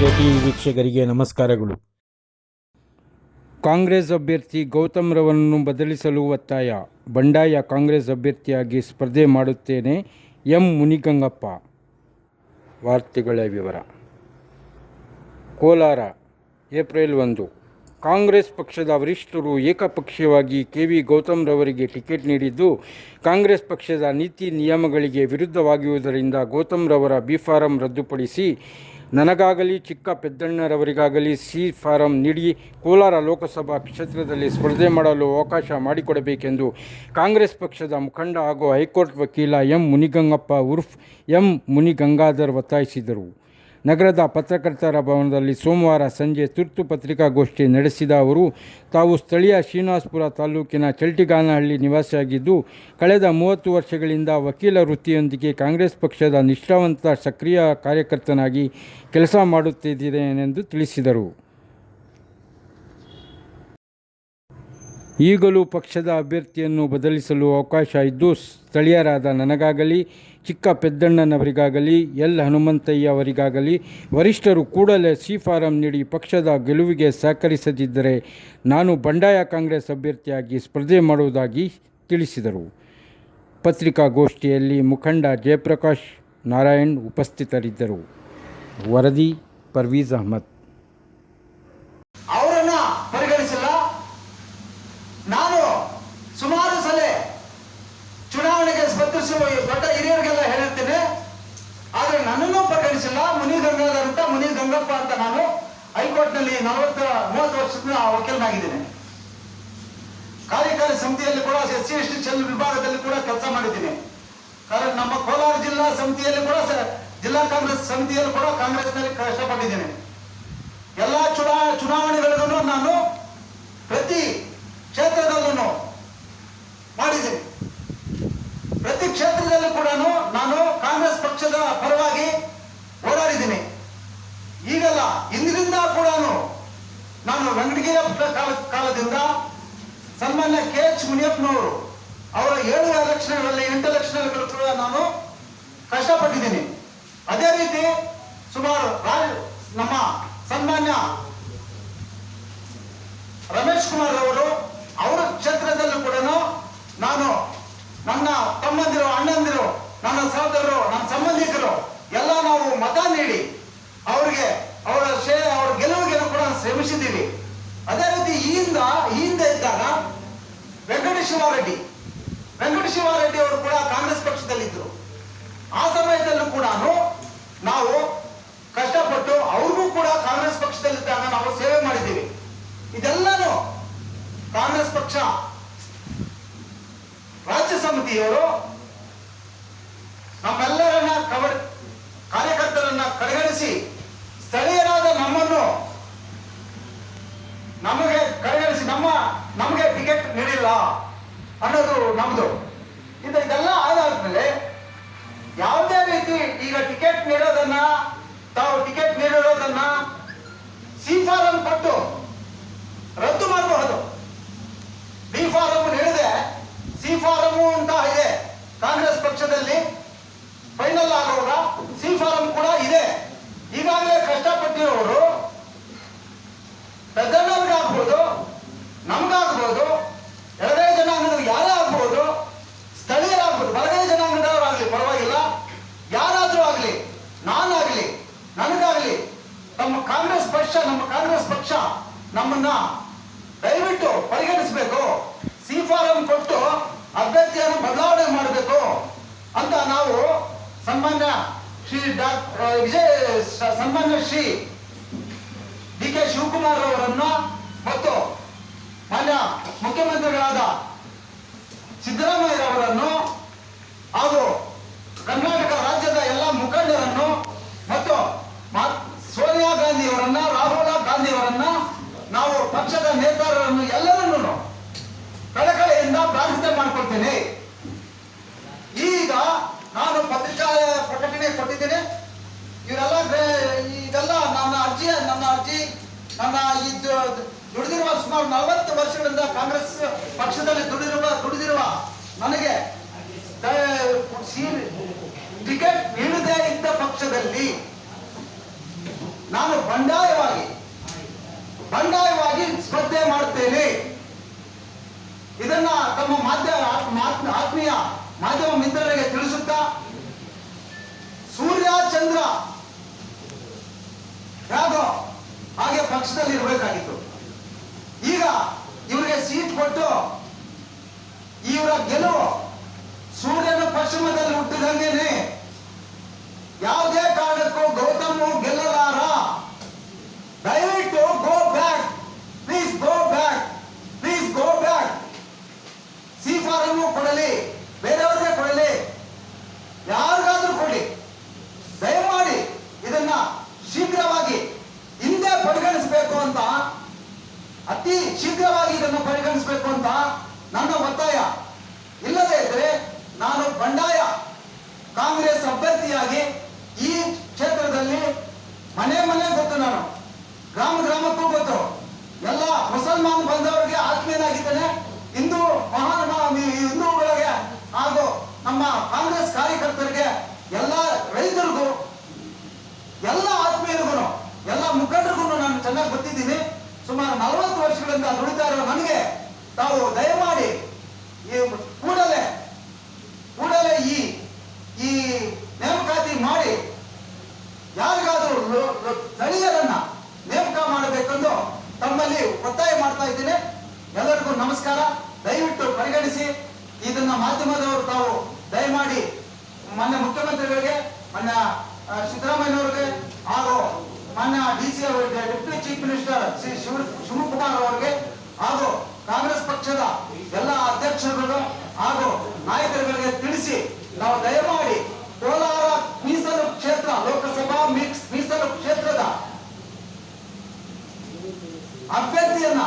T ವೀಕ್ಷಕರಿಗೆ ನಮಸ್ಕಾರಗಳು. ಕಾಂಗ್ರೆಸ್ ಅಭ್ಯರ್ಥಿ ಗೌತಮ್ ರವರನ್ನು ಬದಲಿಸಲು ಒತ್ತಾಯ. ಬಂಡಾಯ ಕಾಂಗ್ರೆಸ್ ಅಭ್ಯರ್ಥಿಯಾಗಿ ಸ್ಪರ್ಧೆ ಮಾಡುತ್ತೇನೆ ಎಂ ಮುನಿಗಂಗಪ್ಪ. ವಾರ್ತೆಗಳ ವಿವರ. ಕೋಲಾರ, ಏಪ್ರಿಲ್ ಒಂದು. ಕಾಂಗ್ರೆಸ್ ಪಕ್ಷದ ವರಿಷ್ಠರು ಏಕಪಕ್ಷೀಯವಾಗಿ ಕೆ ವಿ ಗೌತಮ್ ರವರಿಗೆ ಟಿಕೆಟ್ ನೀಡಿದ್ದು, ಕಾಂಗ್ರೆಸ್ ಪಕ್ಷದ ನೀತಿ ನಿಯಮಗಳಿಗೆ ವಿರುದ್ಧವಾಗಿರುವುದರಿಂದ ಗೌತಮ್ ರವರ ಫಾರಂ ರದ್ದುಪಡಿಸಿ ನನಗಾಗಲಿ ಚಿಕ್ಕ ಪೆದ್ದಣ್ಣರವರಿಗಾಗಲಿ ಸಿ ಫಾರಂ ನೀಡಿ ಕೋಲಾರ ಲೋಕಸಭಾ ಕ್ಷೇತ್ರದಲ್ಲಿ ಸ್ಪರ್ಧೆ ಮಾಡಲು ಅವಕಾಶ ಮಾಡಿಕೊಡಬೇಕೆಂದು ಕಾಂಗ್ರೆಸ್ ಪಕ್ಷದ ಮುಖಂಡ ಹಾಗೂ ಹೈಕೋರ್ಟ್ ವಕೀಲ ಎಂ ಮುನಿಗಂಗಪ್ಪ ಉರ್ಫ್ ಎಂ ಮುನಿಗಂಗಾಧರ್ ಒತ್ತಾಯಿಸಿದರು. ನಗರದ ಪತ್ರಕರ್ತರ ಭವನದಲ್ಲಿ ಸೋಮವಾರ ಸಂಜೆ ತುರ್ತು ಪತ್ರಿಕಾಗೋಷ್ಠಿ ನಡೆಸಿದ ಅವರು, ತಾವು ಸ್ಥಳೀಯ ಶ್ರೀನಿವಾಸಪುರ ತಾಲೂಕಿನ ಚಲ್ಟಿಗಾನಹಳ್ಳಿ ನಿವಾಸಿಯಾಗಿದ್ದು, ಕಳೆದ ಮೂವತ್ತು ವರ್ಷಗಳಿಂದ ವಕೀಲ ವೃತ್ತಿಯೊಂದಿಗೆ ಕಾಂಗ್ರೆಸ್ ಪಕ್ಷದ ನಿಷ್ಠಾವಂತ ಸಕ್ರಿಯ ಕಾರ್ಯಕರ್ತನಾಗಿ ಕೆಲಸ ಮಾಡುತ್ತಿದ್ದೇನೆಂದು ತಿಳಿಸಿದರು. ಈಗಲೂ ಪಕ್ಷದ ಅಭ್ಯರ್ಥಿಯನ್ನು ಬದಲಿಸಲು ಅವಕಾಶ ಇದ್ದು, ಸ್ಥಳೀಯರಾದ ನನಗಾಗಲಿ ಚಿಕ್ಕ ಪೆದ್ದಣ್ಣನವರಿಗಾಗಲಿ, ಎಲ್ ಹನುಮಂತಯ್ಯ ಅವರಿಗಾಗಲಿ, ವರಿಷ್ಠರು ಕೂಡಲೇ ಸಿ ಫಾರಂ ನೀಡಿ ಪಕ್ಷದ ಗೆಲುವಿಗೆ ಸಹಕರಿಸದಿದ್ದರೆ ನಾನು ಬಂಡಾಯ ಕಾಂಗ್ರೆಸ್ ಅಭ್ಯರ್ಥಿಯಾಗಿ ಸ್ಪರ್ಧೆ ಮಾಡುವುದಾಗಿ ತಿಳಿಸಿದರು. ಪತ್ರಿಕಾಗೋಷ್ಠಿಯಲ್ಲಿ ಮುಖಂಡ ಜಯಪ್ರಕಾಶ್ ನಾರಾಯಣ್ ಉಪಸ್ಥಿತರಿದ್ದರು. ವರದಿ, ಪರ್ವೀಜ್ ಅಹಮದ್. ಮುನಿ ಅಂತ ನಾನು ಹೈಕೋರ್ಟ್ನಲ್ಲಿ ನಲವತ್ತ, ಮೂವತ್ತು ವರ್ಷದಿಂದ ವಕೀಲನಾಗಿದ್ದೇನೆ. ಕಾರ್ಯಕಾರಿ ಸಮಿತಿಯಲ್ಲಿ ಕೂಡ S C, S T cell ವಿಭಾಗದಲ್ಲಿ ಕೂಡ ಕೆಲಸ ಮಾಡಿದ್ದೀನಿ. ಕಾರಣ ನಮ್ಮ ಕೋಲಾರ ಜಿಲ್ಲಾ ಸಮಿತಿಯಲ್ಲಿ ಕೂಡ ಜಿಲ್ಲಾ ಕಾಂಗ್ರೆಸ್ ಸಮಿತಿಯಲ್ಲಿ ಕೂಡ ಕಾಂಗ್ರೆಸ್ನಲ್ಲಿ ಕಷ್ಟಪಟ್ಟಿದ್ದೇನೆ. ಎಲ್ಲ ಚುನಾ, ಚುನಾವಣೆಗಳಿಗೂ ನಾನು ಪ್ರತಿ ಕ್ಷೇತ್ರದಲ್ಲೂ ಮಾಡಿದ್ದೀನಿ. ಪ್ರತಿ ಕ್ಷೇತ್ರದಲ್ಲೂ ಕೂಡ ನಾನು ಕಾಂಗ್ರೆಸ್ ಪಕ್ಷದ ಪರವಾಗಿ ವೆಂಕಟಗಿರಿಯ ಕಾಲ ಕಾಲದಿಂದ ಸನ್ಮಾನ್ಯ ಕೆ ಎಚ್ ಮುನಿಯಪ್ಪನವರು ಅವರ ಏಳು ಲಕ್ಷಣಗಳಲ್ಲಿ ಎಂಟು ಲಕ್ಷಣಗಳ ಕೂಡ ನಾನು ಕಷ್ಟಪಟ್ಟಿದ್ದೀನಿ. ಅದೇ ರೀತಿ ಸುಮಾರು ನಮ್ಮ ಸನ್ಮಾನ್ಯ ರಮೇಶ್ ಕುಮಾರ್ ಅವರು ಅವರ ಕ್ಷೇತ್ರದಲ್ಲೂ ಕೂಡ ನಾನು ನನ್ನ ತಮ್ಮಂದಿರು, ಅಣ್ಣಂದಿರು, ನನ್ನ ಸಹೋದರರು, ನನ್ನ ಸಂಬಂಧಿಕರು ಎಲ್ಲ ನಾವು ಮತ ನೀಡಿ ಅವರಿಗೆ ಅವರ ಶೇ ಅವರ ಗೆಲುವಿಗೆ ಕೂಡ ಶ್ರಮಿಸಿದ್ದೀವಿ ಅದೇ ರೀತಿ ಈ ಹಿಂದ ಹಿಂದೆ ಇದ್ದಾಗ ವೆಂಕಟೇಶ್ವರ ರೆಡ್ಡಿ ವೆಂಕಟೇಶ್ವರ ರೆಡ್ಡಿ ಅವರು ಕೂಡ ಕಾಂಗ್ರೆಸ್ ಪಕ್ಷದಲ್ಲಿದ್ದರು. ಆ ಸಮಯದಲ್ಲೂ ಕೂಡ ನಾವು ಕಷ್ಟಪಟ್ಟು ಅವ್ರಿಗೂ ಕೂಡ ಕಾಂಗ್ರೆಸ್ ಪಕ್ಷದಲ್ಲಿದ್ದಾಗ ನಾವು ಸೇವೆ ಮಾಡಿದ್ದೀವಿ. ಇದೆಲ್ಲಾನು ಕಾಂಗ್ರೆಸ್ ಪಕ್ಷ, ರಾಜ್ಯ ಸಮಿತಿಯವರು ನೀಡಿಲ್ಲ ಅನ್ನೋದು ನಮ್ದು. ಇದು ಇದೆಲ್ಲ ಆದಾದ್ಮೇಲೆ ಯಾವುದೇ ರೀತಿ ಈಗ ಟಿಕೆಟ್ ನೀಡೋದನ್ನ, ತಾವು ಟಿಕೆಟ್ ನೀಡಿರೋದನ್ನ ಸೀಸಾರನ್ನು ಕೊಟ್ಟು ರದ್ದು ಮಾಡಬಹುದು ಬಿ ಫಾರಂ ನೀಡಿದೆ ಸಿ ಫಾರಂ ಅಂತ ಇದೆ ಕಾಂಗ್ರೆಸ್ ಪಕ್ಷದಲ್ಲಿ ಫೈನಲ್ ಆಗುವಾಗ ಸಿ ಫಾರಂ ಕೂಡ ಇದೆ ಈಗಾಗಲೇ ಕಷ್ಟಪಟ್ಟಿರೋರು ಪೆದ್ದಣ್ಣವ್ರಿಗಾಗ್ಬೋದು ನಮ್ಗಾಗ್ಬೋದು ಎಡಗೈ ಜನಾಂಗದ ಯಾರೇ ಆಗ್ಬೋದು ಸ್ಥಳೀಯರಾಗ್ಬೋದು ಬಲಗೈ ಜನಾಂಗದವರಾಗ್ಲಿ ಪರವಾಗಿಲ್ಲ ಯಾರಾದ್ರೂ ಆಗ್ಲಿ ನಾನಾಗ್ಲಿ ನನಗಾಗ್ಲಿ ನಮ್ಮ ಕಾಂಗ್ರೆಸ್ ಪಕ್ಷ ನಮ್ಮ ಕಾಂಗ್ರೆಸ್ ಪಕ್ಷ ನಮ್ಮನ್ನ ದಯವಿಟ್ಟು ಪರಿಗಣಿಸಬೇಕು. ಫಾರಂ ಕೊಟ್ಟು ಅಭ್ಯರ್ಥಿಯನ್ನು ಬದಲಾವಣೆ ಮಾಡಬೇಕು ಅಂತ ನಾವು ಸನ್ಮಾನ್ಯ ಶ್ರೀ ಡಾಕ್ಟರ್ ವಿಜಯ್ ಸನ್ಮಾನ್ಯ ಶ್ರೀ ಪಕ್ಷದ ನೇತಾರರನ್ನು ಎಲ್ಲರನ್ನು ಕಳಕಳೆಯಿಂದ ಪ್ರಾರ್ಥನೆ ಮಾಡ್ಕೊಳ್ತೇನೆ. ಈಗ ನಾನು ಪತ್ರಿಕಾ ಪ್ರಕಟಣೆ ಕೊಟ್ಟಿದ್ದೇನೆ. ಇವರೆಲ್ಲ ಇದೆಲ್ಲ ನನ್ನ ಅರ್ಜಿ ನನ್ನ ಅರ್ಜಿ, ನನ್ನ ಈ ದುಡಿದಿರುವ ಸುಮಾರು ನಲವತ್ತು ವರ್ಷಗಳಿಂದ ಕಾಂಗ್ರೆಸ್ ಪಕ್ಷದಲ್ಲಿ ದುಡಿದಿರುವ ದುಡಿದಿರುವ ನನಗೆ ಟಿಕೆಟ್ ನೀಡದೇ ಇದ್ದ ಪಕ್ಷದಲ್ಲಿ ನಾನು ಬಂಡಾಯ ತಮ್ಮ ಮಾಧ್ಯಮ ಆತ್ಮ- ಆತ್ಮೀಯ ಮಾಧ್ಯಮ ಮಿತ್ರರಿಗೆ ತಿಳಿಸುತ್ತಾ, ಸೂರ್ಯ, ಚಂದ್ರ ರಾಘವ್ ಹಾಗೆ ಪಕ್ಷದಲ್ಲಿ ಇರಬೇಕಾಗಿತ್ತು. ಈಗ ಇವರಿಗೆ ಸೀಟ್ ಕೊಟ್ಟು, ಇವರ ಗೆಲುವು ಸೂರ್ಯನ ಪಶ್ಚಿಮದಲ್ಲಿ ಹುಟ್ಟಿದಂಗೆನೆ ಯಾವುದೇ ಕಾರಣಕ್ಕೂ ಗೌತಮ್ ಗೆಲ್ಲಲಾರ ದಯವಿಟ್ಟು go back please go back please go back C form ಕೊಡಲಿ ಬೇರೆಯವ್ರಿಗೆ ಕೊಡಲಿ ಯಾರಿಗಾದ್ರೂ ಕೊಡಿ ದಯಮಾಡಿ ಇದನ್ನ ಶೀಘ್ರವಾಗಿ ಹಿಂದೆ ಪರಿಗಣಿಸಬೇಕು ಅಂತ ಅತಿ ಶೀಘ್ರವಾಗಿ ಇದನ್ನು ಪರಿಗಣಿಸಬೇಕು ಅಂತ ನನ್ನ ಒತ್ತಾಯ ಇಲ್ಲದೇ ಇದ್ರೆ ನಾನು ಬಂಡಾಯ ಕಾಂಗ್ರೆಸ್ ಅಭ್ಯರ್ಥಿಯಾಗಿ ಈ ಕ್ಷೇತ್ರದಲ್ಲಿ ಮನೆ ಮನೆ ಗೊತ್ತು ನಾನು ಗ್ರಾಮ ಗ್ರಾಮಕ್ಕೂ ಗೊತ್ತು ಎಲ್ಲ ಮುಸಲ್ಮಾನ್ ಬಂದವರಿಗೆ ಆತ್ಮೀಯನಾಗಿದ್ದೇನೆ ಹಿಂದೂ ಮಹಾನ್ ಮ- ಹಿಂದೂಗಳಿಗೆ ಹಾಗೂ ನಮ್ಮ ಕಾಂಗ್ರೆಸ್ ಕಾರ್ಯಕರ್ತರಿಗೆ ಎಲ್ಲ ರೈತರಿಗೂ ಎಲ್ಲ ಆತ್ಮೀಯರಿಗೂ ಎಲ್ಲ ಮುಖಂಡರಿಗೂ ನಾನು ಚೆನ್ನಾಗಿ ಗೊತ್ತಿದ್ದೀನಿ ಸುಮಾರು ನಲವತ್ತು ವರ್ಷಗಳಿಂದ ದುಡಿತಾ ಇರೋ ನನಗೆ ತಾವು ದಯಮಾಡಿ ಈ ಕೂಡಲೇ ಕೂಡಲೇ ಈ ಈ ನೇಮಕಾತಿ ಮಾಡಿ, ಯಾರಿಗಾದ್ರೂ ಸ್ಥಳೀಯರನ್ನ ನೇಮಕ ಮಾಡಬೇಕೆಂದು ತಮ್ಮಲ್ಲಿ ಒತ್ತಾಯ ಮಾಡ್ತಾ ಇದ್ದೇನೆ. ಎಲ್ಲರಿಗೂ ನಮಸ್ಕಾರ. ದಯವಿಟ್ಟು ಪರಿಗಣಿಸಿ. ಇದನ್ನ ಮಾಧ್ಯಮದವರು ತಾವು ದಯಮಾಡಿ ಮೊನ್ನೆ ಮುಖ್ಯಮಂತ್ರಿಗಳಿಗೆ ಮೊನ್ನೆ ಸಿದ್ದರಾಮಯ್ಯ ಸಿದ್ದರಾಮಯ್ಯನವರಿಗೆ ಹಾಗೂ ಮಾನ್ಯ ಡಿ ಸಿ ಅವರಿಗೆ deputy chief minister Shri Shiva Shivakumar ಅವರಿಗೆ ಪಕ್ಷದ ಎಲ್ಲ ಅಧ್ಯಕ್ಷರುಗಳು ಹಾಗೂ ನಾಯಕರುಗಳಿಗೆ ತಿಳಿಸಿ ನಾವು ದಯಮಾಡಿ ಕೋಲಾರ ಮೀಸಲು ಕ್ಷೇತ್ರ ಲೋಕಸಭಾ ಮೀಸಲು ಕ್ಷೇತ್ರದ ಅಭ್ಯರ್ಥಿಯನ್ನ